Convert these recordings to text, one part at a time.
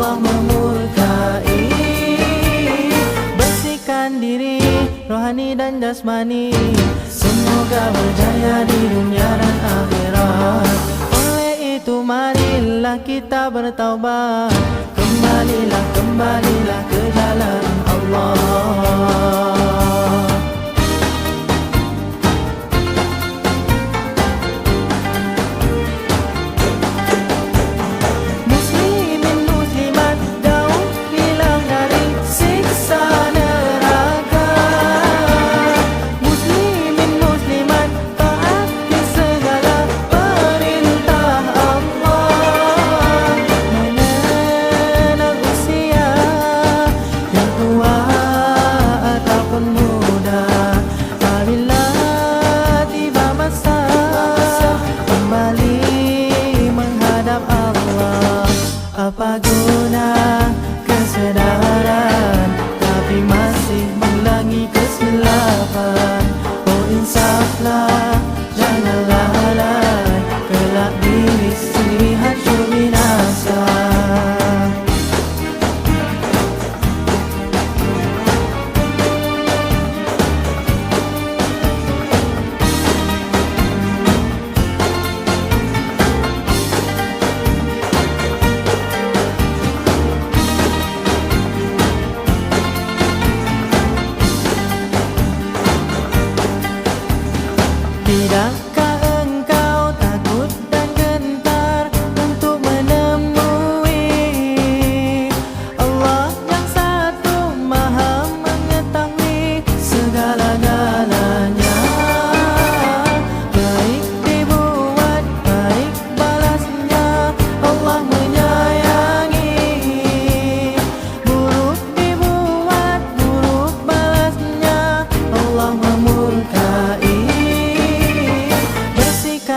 Allah memurkai. Bersihkan diri, rohani dan jasmani. Semoga berjaya di dunia dan akhirat. Oleh itu marilah kita bertaubat. Kembalilah, kembalilah ke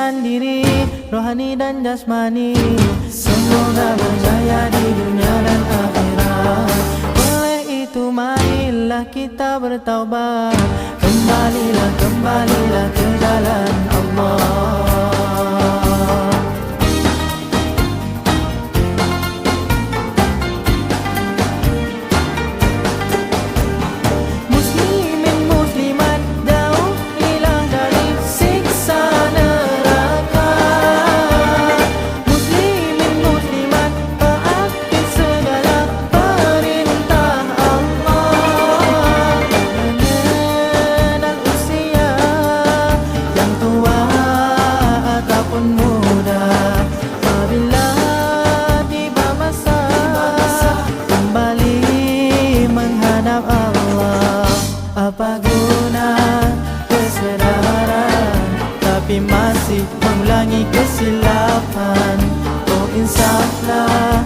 Bersihkan diri rohani dan jasmani. Semoga berjaya di dunia dan akhirat. Oleh itu marilah kita bertaubat. Kembalilah, kembalilah ke jalan Allah Apa guna kesedaran Tapi masih mengulangi kesilapan. Oh insaflah